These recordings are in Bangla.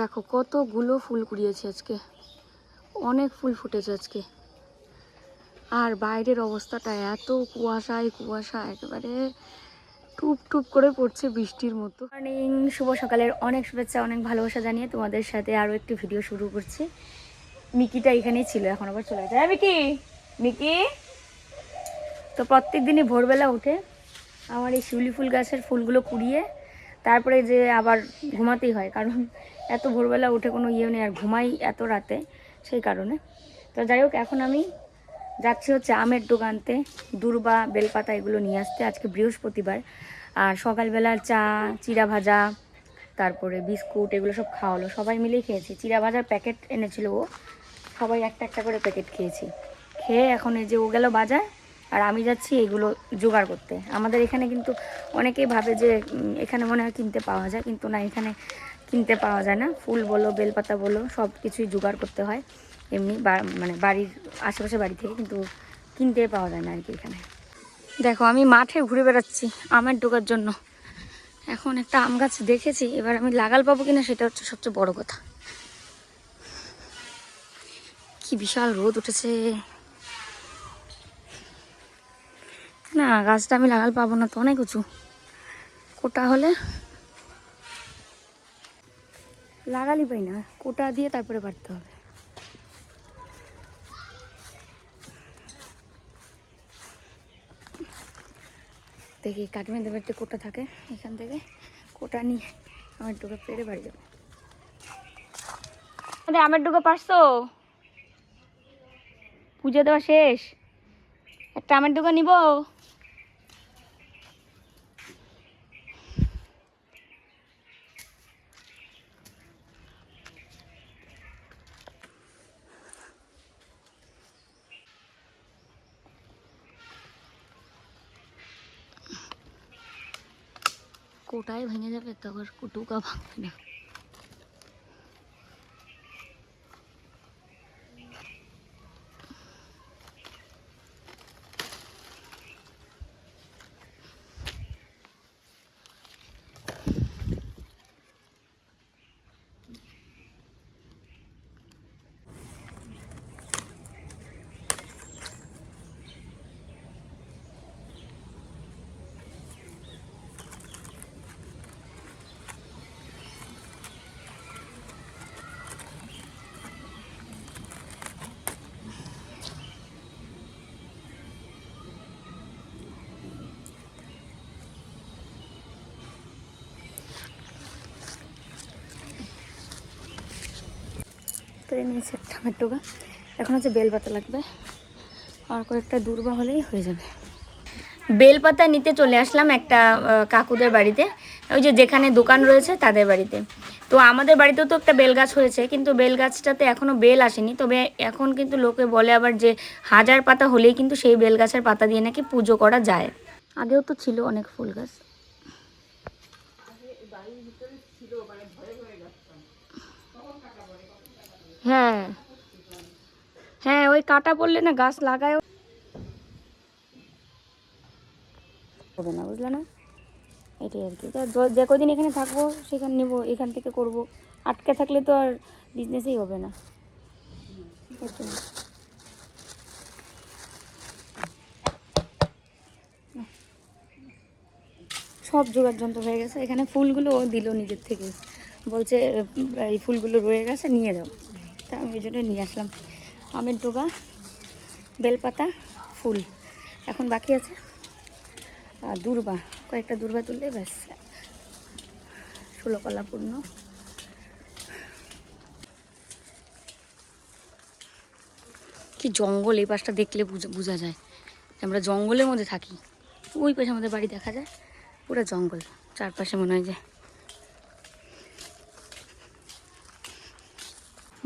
দেখো, কতগুলো ফুল কুড়িয়েছে আজকে। অনেক ফুল ফুটেছে আজকে। আর বাইরের অবস্থাটা এত কুয়াশায় কুয়াশা একেবারে টুপ টুপ করে পড়ছে বৃষ্টির মতো। মর্নিং শুভ সকালের অনেক শুভেচ্ছা, অনেক ভালোবাসা জানিয়ে তোমাদের সাথে আরও একটি ভিডিও শুরু করছি। মিকিটা এখানেই ছিল, এখন আবার চলে যায়। মিকি? মিকি? তো প্রত্যেক দিনই ভোরবেলা উঠে আমার এই শিউলি ফুল গাছের ফুলগুলো কুড়িয়ে, তারপরে যে আবার ঘুমাতেই হয়, কারণ এত ভোরবেলা উঠে কোনো ইয়ে নেই আর ঘুমাই এত রাতে, সেই কারণে। তো যাই হোক, এখন আমি যাচ্ছি হচ্ছে আমের দোকানতে, দূর্বা, বেলপাতা এগুলো নিয়ে আসতে। আজকে বৃহস্পতিবার। আর সকালবেলা চা চিরা ভাজা, তারপরে বিস্কুট এগুলো সব খাওয়ালো। সবাই মিলেই খেয়েছি। চিরা ভাজার প্যাকেট এনেছিল ও। সবাই একটা একটা করে প্যাকেট খেয়েছি। খেয়ে এখন এই যে ও গেল বাজার, আর আমি যাচ্ছি এগুলো জোগাড় করতে। আমাদের এখানে কিন্তু অনেকেই ভাবে যে এখানে মনে হয় কিনতে পাওয়া যায়, কিন্তু না, এখানে কিনতে পাওয়া যায় না। ফুল বলো, বেলপাতা বলো সব কিছুই জোগাড় করতে হয়। এমনি মানে বাড়ির আশেপাশে বাড়ি থেকে, কিন্তু কিনতে পাওয়া যায় না আর কি এখানে। দেখো, আমি মাঠে ঘুরে বেড়াচ্ছি আমের ডোকার জন্য। এখন একটা আম গাছ দেখেছি, এবার আমি লাগাল পাবো কিনা সেটা হচ্ছে সবচেয়ে বড় কথা। কি বিশাল রোদ উঠেছে। না, গাছটা আমি লাগাল পাবো না তো, অনেক উঁচু। কোটা হলে লাগালি পাই না, কোটা দিয়ে তারপরে বাড়তে হবে। দেখি কাকিমাদের বাড়িতে কোটা থাকে, এখান থেকে কোটা নিয়ে আমার ডুকা পেরে বাড়ি যাব। আরে, আমের ডুকা পারছ? পুজো দেওয়া শেষ। একটা আমের ডুকা নিব? কোটায় ভেঙে যাবে তখন কুটুকা ভাঙবে না। পেরে নিয়েছে একটা এখন হচ্ছে বেলপাতা লাগবে। আর কয়েকটা দূর্বা হলেই হয়ে যাবে। বেলপাতা নিতে চলে আসলাম একটা কাকুদের বাড়িতে। ওই যে যেখানে দোকান রয়েছে তাদের বাড়িতে। তো আমাদের বাড়িতেও তো একটা বেল গাছ হয়েছে, কিন্তু বেল গাছটাতে এখনও বেল আসেনি। তবে এখন কিন্তু লোকে বলে আবার যে হাজার পাতা হলেই কিন্তু সেই বেল গাছের পাতা দিয়ে নাকি পুজো করা যায়। আগেও তো ছিল অনেক ফুল গাছ হ্যাঁ। হ্যাঁ ওই কাটা পড়লে না গাছ লাগায় হবে না, বুঝলে না? এটাই আর কি। যে কদিন এখানে থাকব, সেখানে নেব, এখান থেকে করব। আটকে থাকলে তো আর বিজনেসই হবে না। সব জোগাড় যন্ত্র হয়ে গেছে। এখানে ফুলগুলো দিল নিজের থেকে। বলছে, এই ফুলগুলো রয়ে গেছে, নিয়ে যাও। তা আমি ওই জন্য নিয়ে আসলাম। আমের ডোগা, বেলপাতা, ফুল। এখন বাকি আছে? আর দূর্বা। কয়েকটা দূর্বা তুললে ব্যাস। ষোলো কলা পূর্ণ। কি জঙ্গল এই পাশটা দেখলে বোঝা যায়। আমরা জঙ্গলের মধ্যে থাকি। ওই পাশে আমাদের বাড়ি দেখা যায়। পুরো জঙ্গল। চারপাশে মনে হয় যে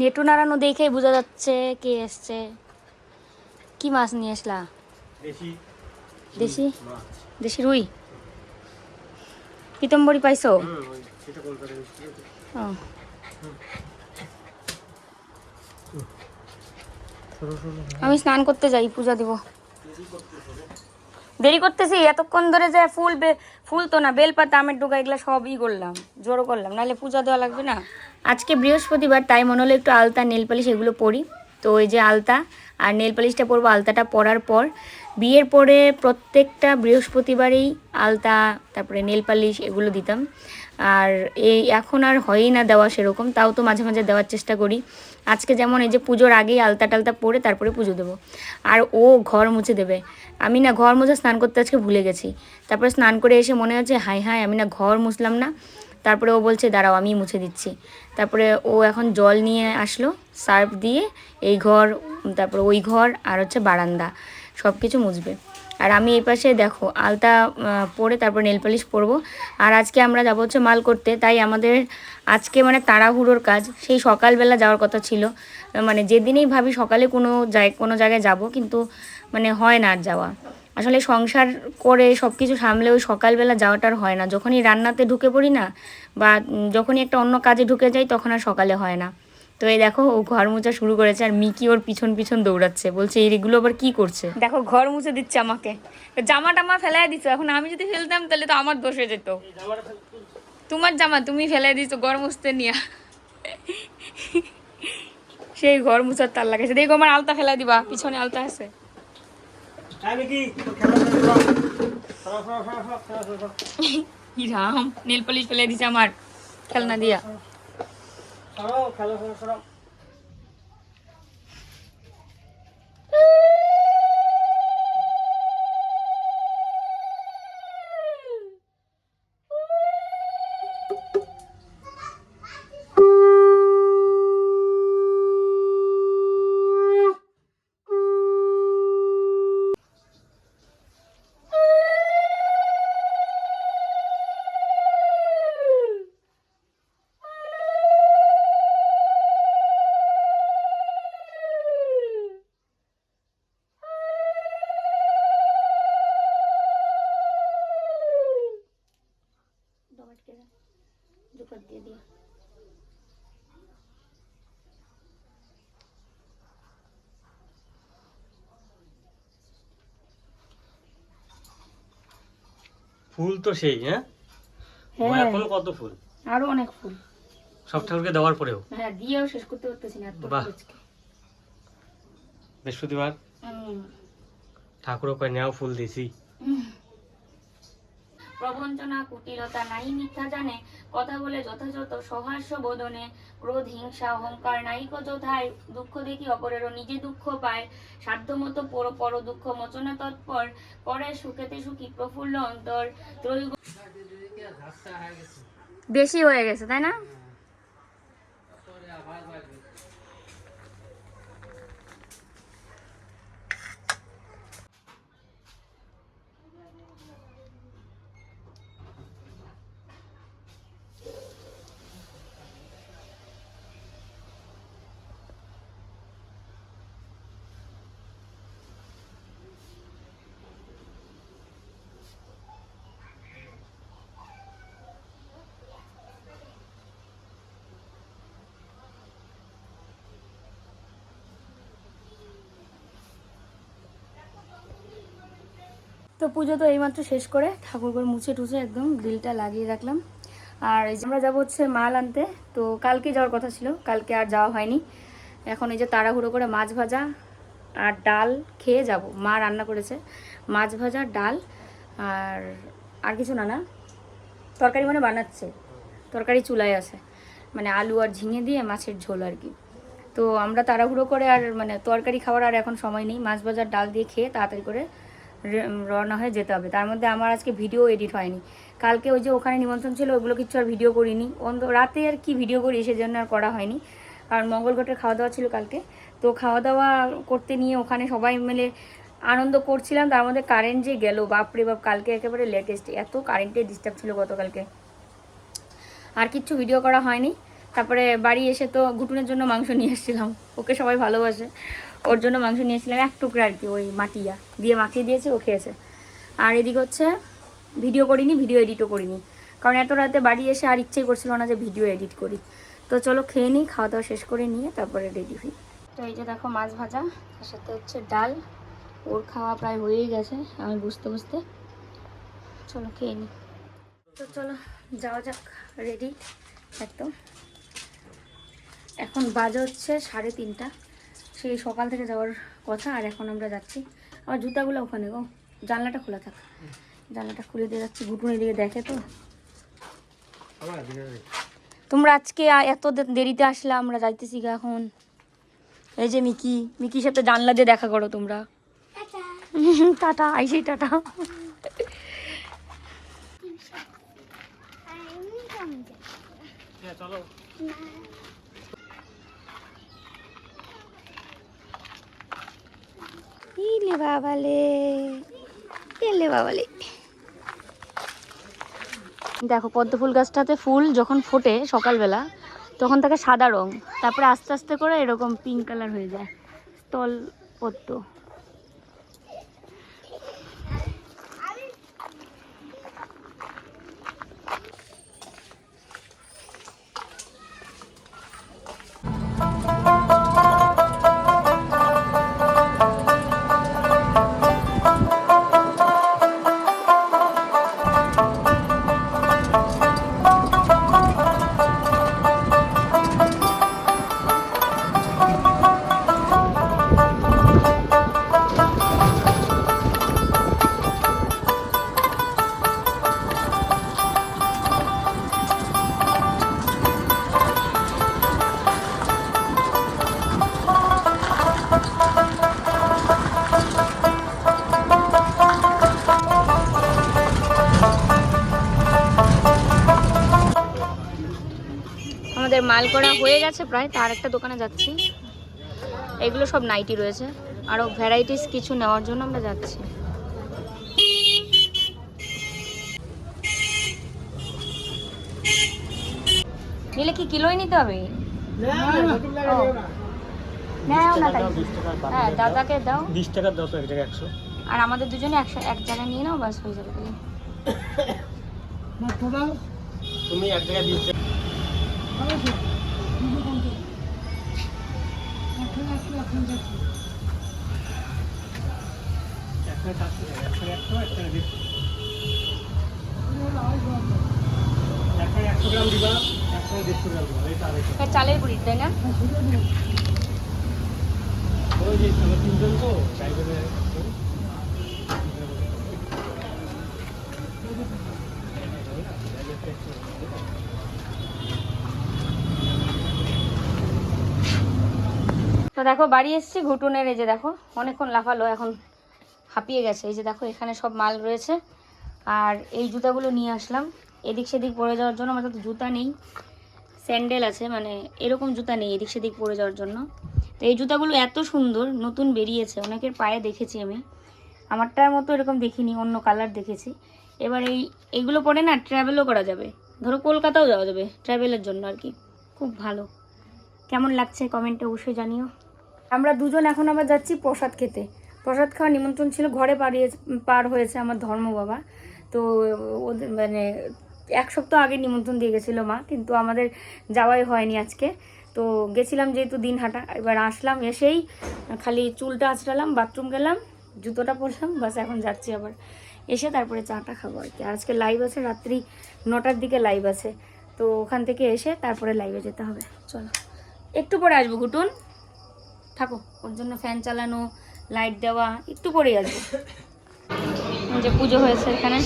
নেটু নাড়ানো দেখেই বোঝা যাচ্ছে কে এসছে। কি মাছ নিয়ে আসলা? দেশি। দেশি? রুই? পিতম্বরি পাইছো? আমি স্নান করতে যাই পূজা দিব। দেরি করতেছি এতক্ষণ ধরে যে ফুল ফুল তো না বেলপাতা আমের ডোকা এগুলো সবই করলাম। জোরও করলাম নাহলে পূজা দেওয়া লাগবে না। বৃহস্পতিবার, তাই মনে হলো একটু আলতা, নেল পালিশ এগুলো পরি। তো ওই যে আলতা আর নেল পালিশটা পরবো, আলতাটা পরার পর। বিয়ের পরে প্রত্যেকটা বৃহস্পতিবারেই আলতা, তারপরে নেল পালিশ এগুলো দিতাম। আর এই এখন আর হয়ই না দেওয়া সেরকম, তাও তো মাঝে মাঝে দেওয়ার চেষ্টা করি। আজকে যেমন এই যে পুজোর আগেই আলতা টালতা পরে তারপরে পুজো দেবো। আর ও ঘর মুছে দেবে। আমি না ঘর মুছে স্নান করতে আজকে ভুলে গেছি। তারপরে স্নান করে এসে মনে হচ্ছে হাই হাই আমি না ঘর মুছলাম না। তারপরে ও বলছে, দাঁড়াও আমি মুছে দিচ্ছি। তারপরে ও এখন জল নিয়ে আসলো, সার্ফ দিয়ে এই ঘর, তারপরে ওই ঘর আর হচ্ছে বারান্দা সব কিছু মুছবে। আর আমি এই পাশে দেখো, আলতা পরে তারপর নেল পালিশ পরবো। আর আজকে আমরা যাব হচ্ছে মাল করতে, তাই আমাদের আজকে মানে তাড়াহুড়োর কাজ। সেই সকালবেলা যাওয়ার কথা ছিল। মানে যেদিনেই ভাবি সকালে কোনো জায় কোনো জায়গায় যাব, কিন্তু মানে হয় না আর যাওয়া। আসলে সংসার করে সব কিছু সামলে ওই সকালবেলা যাওয়াটা আর হয় না। যখনই রান্নাতে ঢুকে পড়ি না, বা যখনই একটা অন্য কাজে ঢুকে যাই, তখন আর সকালে হয় না। তো এই দেখো, ও ঘর মোছা শুরু করেছে আর মিকি ওর পিছন পিছন দৌড়াচ্ছে। বলছে এইগুলো আবার কি করছে? দেখো, ঘর মুছে দিচ্ছে আমাকে। জামা টামা ফেলাই দিচ্ছ এখন আমি যদি ফেলতাম, তাহলে তো আমার দোষ যেত। তোমার জামা তুমি ফেলাই দিচ্ছ ঘর মুছতে নিয়ে। সেই ঘর মুছার তার লাগাইছে। দেখো, আমার আলতা ফেলাই দিবা, পিছনে আলতা আছে। রাম নীল পলিশ ফেলে দিছে আমার। খেলনা দিয়া। খেলো খেলা। ফুল তো সেই হ্যাঁ? ও হ্যাঁ এখনও কত ফুল? আরও অনেক ফুল। সব ঠাকুরকে দেওয়ার পরেও? হ্যাঁ দিয়েও শেষ করতে পারতেছি না বাহ। বৃহস্পতিবার? ঠাকুর ঠাকুরও কয় নেও ফুল দিছি। প্রবঞ্চনা কুটিলতা নাই মিথ্যা জানে। কথা বলে যথাযথ সহাস্য বোধনে ক্রোধ হিংসা অহংকার নাইক যোথায় দুঃখ দেখি অপরেরও নিজে দুঃখ পায়। সাধ্যমতো পর পর দুঃখ মোচনে তৎপর পরে সুখেতে সুখী প্রফুল্ল অন্তর। ত্রৈগ বেশি হয়ে গেছে তাই না? তো পুজো তো এইমাত্র শেষ করে ঠাকুরঘর মুছে টুছে একদম গ্রিলটা লাগিয়ে রাখলাম। আর এই যে আমরা যাব হচ্ছে মাল আনতে, তো কালকে যাওয়ার কথা ছিল, কালকে আর যাওয়া হয়নি। এখন এই যে তাড়াহুড়ো করে মাছ ভাজা আর ডাল খেয়ে যাব। মা রান্না করেছে, মাছ ভাজা, ডাল আর আর কিছু না না, তরকারি মানে বানাচ্ছে। তরকারি চুলায় আছে মানে আলু আর ঝিঙে দিয়ে মাছের ঝোল আর কি। তো আমরা তাড়াহুড়ো করে আর মানে তরকারি খাওয়ার আর এখন সময় নেই। মাছ ভাজার ডাল দিয়ে খেয়ে তাড়াতাড়ি করে রওনা হয়ে যেতে হবে। তার মধ্যে আমার আজকে ভিডিও এডিট হয়নি। কালকে ওই যে ওখানে নিমন্ত্রণ ছিল ওগুলো কিছু আর ভিডিও করিনি। অন্ত রাতে আর কি ভিডিও করি সেজন্য আর করা হয়নি। কারণ মঙ্গলঘটের খাওয়া দাওয়া ছিল কালকে। তো খাওয়া দাওয়া করতে নিয়ে ওখানে সবাই মিলে আনন্দ করছিলাম। তার মধ্যে কারেন্ট যে গেল, বাপরে বাপ, কালকে একেবারে লেটেস্ট এত কারেন্টের ডিস্টার্ব ছিল গতকালকে। আর কিচ্ছু ভিডিও করা হয়নি। তারপরে বাড়ি এসে তো ঘুটুনের জন্য মাংস নিয়ে এসেছিলাম। ওকে সবাই ভালোবাসে। ওর জন্য মাংস নিয়েছিলাম এক টুকরা আর কি, ওই মাটিয়া। দিয়ে মাখিয়ে দিয়েছে, ও খেয়েছে। আর এদিকে হচ্ছে ভিডিও করিনি ভিডিও এডিটও করিনি। কারণ এত রাতে বাড়ি এসে আর ইচ্ছেই করছিল না যে ভিডিও এডিট করি। তো চলো খেয়ে নিই, খাওয়া দাওয়া শেষ করে নিয়ে তারপরে রেডি হই। তো এই যে দেখো মাছ ভাজা, তার সাথে হচ্ছে ডাল। ওর খাওয়া প্রায় হয়েই গেছে, আমি বুঝতে বুঝতে। চলো খেয়ে নিই। তো চলো, যাওয়া যাক রেডি একদম। এখন বাজে হচ্ছে সাড়ে তিনটা। সেই সকাল থেকে যাওয়ার কথা আর এখন আমরা যাচ্ছি। আমার জুতাগুলো ওখানে গো জানলাটা খোলা থাক। জানলাটা খুলে দিয়ে যাচ্ছি ঘুটুনি দিকে দেখে তো। তোমরা আজকে এত দে- দেরিতে আসলে আমরা যাইতেছি গা এখন। এই যে মিকি মিকির সাথে জানলা দিয়ে দেখা করো তোমরা। টাটা। I see tata. হ্যাঁ চলো। ইলে বাবালে এলে বাবালে। দেখো পদ্ম ফুল গাছটাতে ফুল যখন ফোটে সকালবেলা, তখন তাকে সাদা রং, তারপরে আস্তে আস্তে করে এরকম পিঙ্ক কালার হয়ে যায়। স্থল পদ্ম। আমাদের মাল করা হয়ে গেছে প্রায় তার একটা দোকানে যাচ্ছি। এগুলো সব নাইটি রয়েছে। আরও ভ্যারাইটিস কিছু নেওয়ার জন্য আমরা যাচ্ছি। নিলে কি কিলোই নিতে হবে? হ্যাঁ দাদাকে দাও। বিশ টাকার দাও এক জায়গায় একশো। আর আমাদের দুজনে একশো এক জায়গায় নিয়ে নাও বাস হয়ে যাবে। তুমি এক জায়গায় চালের গুঁড়ি তাই না? ওই যে আমরা তিনজন তো তাই করে তো দেখো, বাড়ি এসেছি, ঘুটুনের এই যে দেখো, অনেকক্ষণ লাফালো, এখন হাঁপিয়ে গেছে। এই যে দেখো, এখানে সব মাল রয়েছে। আর এই জুতাগুলো নিয়ে আসলাম। এদিক সেদিক পরে যাওয়ার জন্য আমাদের তো জুতা নেই। স্যান্ডেল আছে মানে এরকম জুতা নেই এদিক সেদিক পরে যাওয়ার জন্য। তো এই জুতাগুলো এত সুন্দর, নতুন বেরিয়েছে। অনেকের পায়ে দেখেছি আমি। আমারটার মতো এরকম দেখিনি, অন্য কালার দেখেছি। এবার এই এইগুলো পরে না ট্রাভেলও করা যাবে। ধরো, কলকাতাও যাওয়া যাবে ট্রাভেলের জন্য আর কি। খুব ভালো। কেমন লাগছে? কমেন্টে অবশ্যই জানিও। আমরা দুজন এখন আবার যাচ্ছি প্রসাদ খেতে। প্রসাদ খাওয়ার নিমন্ত্রণ ছিল, ঘরে পাড়িয়ে, পার হয়েছে আমার ধর্ম বাবা। তো ওদের মানে এক সপ্তাহ আগে নিমন্ত্রণ দিয়ে গেছিল মা, কিন্তু আমাদের যাওয়াই হয়নি আজকে। তো গেছিলাম যেহেতু দিন হাঁটা এবার আসলাম, এসেই খালি চুলটা আঁচড়ালাম, বাথরুম গেলাম, জুতোটা পরলাম, বাস এখন যাচ্ছি আবার। এসে তারপরে চাটা খাব আর কি। আজকে লাইভ আছে, রাত্রি নটার দিকে লাইভ আছে। তো ওখান থেকে এসে তারপরে লাইভে যেতে হবে। চলো। একটু পরে আসব ঘুটুন থাকো, ওর জন্য ফ্যান চালানো লাইট দেওয়া, একটু পরেই আসব। যে পুজো হয়েছে এখানে।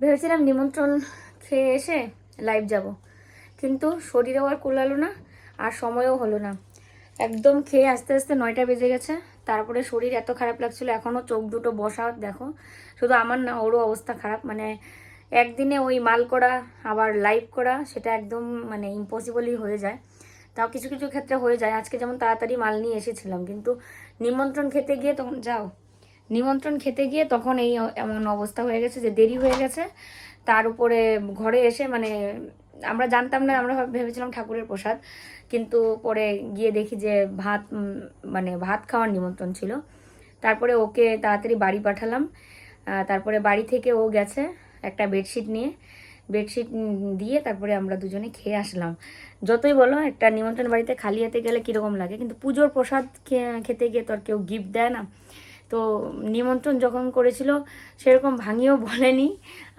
ভেবেছিলাম নিমন্ত্রণ খেয়ে এসে লাইভ যাব, কিন্তু শরীরেও আর কোলালো না, আর সময়ও হলো না। একদম খেয়ে আস্তে আস্তে নয়টা বেজে গেছে, তারপরে শরীর এত খারাপ লাগছিল এখনও চোখ দুটো বসা, দেখো। শুধু আমার না, ওরও অবস্থা খারাপ মানে একদিনে ওই মাল করা, আবার লাইভ করা, সেটা একদম মানে ইম্পসিবলই হয়ে যায়। তাও কিছু কিছু ক্ষেত্রে হয়ে যায়। আজকে যেমন তাড়াতাড়ি মাল নিয়ে এসেছিলাম, কিন্তু নিমন্ত্রণ খেতে গিয়ে তখন, যাও, নিমন্ত্রণ খেতে গিয়ে তখন এই এমন অবস্থা হয়ে গেছে যে দেরি হয়ে গেছে। তার উপরে ঘরে এসে মানে আমরা জানতাম না, আমরা ভেবেছিলাম ঠাকুরের প্রসাদ, কিন্তু পরে গিয়ে দেখি যে ভাত মানে ভাত খাওয়ার নিমন্ত্রণ ছিল। তারপরে ওকে তাড়াতাড়ি বাড়ি পাঠালাম। তারপরে বাড়ি থেকে ও গেছে একটা বেডশিট নিয়ে। বেডশিট দিয়ে তারপরে আমরা দুজনে খেয়ে আসলাম। যতই বলো, একটা নিমন্ত্রণ বাড়িতে খালি হাতে গেলে কীরকম লাগে? কিন্তু পুজোর প্রসাদ খেতে গিয়ে তো আর কেউ গিফট দেয় না। তো নিমন্ত্রণ যখন করেছিল, সেরকম ভাঙিয়েও বলেনি,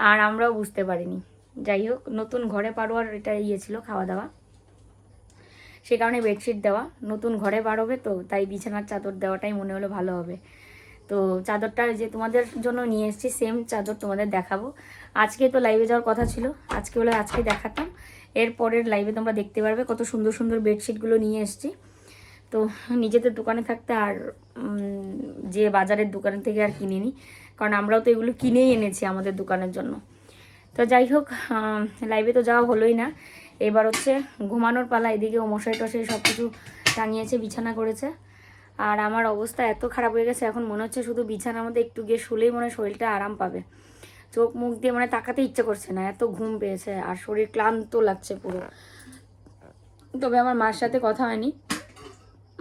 আর আমরাও বুঝতে পারিনি। যাই হোক, নতুন ঘরে পারোয়ার এটা ইয়ে ছিল, খাওয়া দাওয়া। সে কারণে বেডশিট দেওয়া। নতুন ঘরে বার হবে তো, তাই বিছানার চাদর দেওয়াটাই মনে হলো ভালো হবে। তো চাদরটা যে তোমাদের জন্য নিয়ে এসেছি সেম চাদর তোমাদের দেখাবো। আজকে তো লাইভে যাওয়ার কথা ছিল, আজকে হলে আজকে দেখাতাম। এর পরের লাইভে তোমরা দেখতে পারবে কত সুন্দর সুন্দর বেডশিটগুলো নিয়ে এসেছি। তো নিজেদের দোকানে থাকতে আর যে বাজারের দোকান থেকে আর কিনিনি, কারণ আমরাও তো এগুলো কিনেই এনেছি আমাদের দোকানের জন্য। তো যাই হোক লাইভে তো যাওয়া হলোই না। এবার হচ্ছে ঘুমানোর পালা, এদিকে ও মশাই টশাই সব কিছু টাঙিয়েছে, বিছানা করেছে। আর আমার অবস্থা এত খারাপ হয়ে গেছে, এখন মনে হচ্ছে শুধু বিছানার মধ্যে একটু গিয়ে শুলেই মনে শরীরটা আরাম পাবে। চোখ মুখ দিয়ে মানে তাকাতে ইচ্ছে করছে না, এত ঘুম পেয়েছে আর শরীর ক্লান্ত লাগছে পুরো। তবে আমার মার সাথে কথা হয়নি।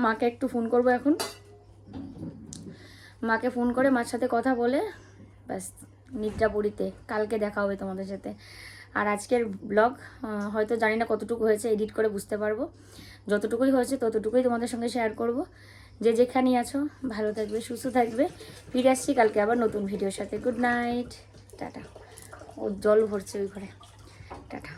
মাকে একটু ফোন করব এখন। মাকে ফোন করে মার সাথে কথা বলে, ব্যাস নিদ্রাপুরীতে কালকে দেখা হবে তোমাদের সাথে। আর আজকের ব্লগ হয়তো জানি না কতটুকু হয়েছে এডিট করে বুঝতে পারব। যতটুকুই হয়েছে ততটুকুই তোমাদের সঙ্গে শেয়ার করব। যে যেখানেই আছো, ভালো থাকবে, সুস্থ থাকবে। ফিরে আসছি কালকে আবার নতুন ভিডিওর সাথে। Good night tata. ও জল ভরছে ওই ঘরে। টাটা।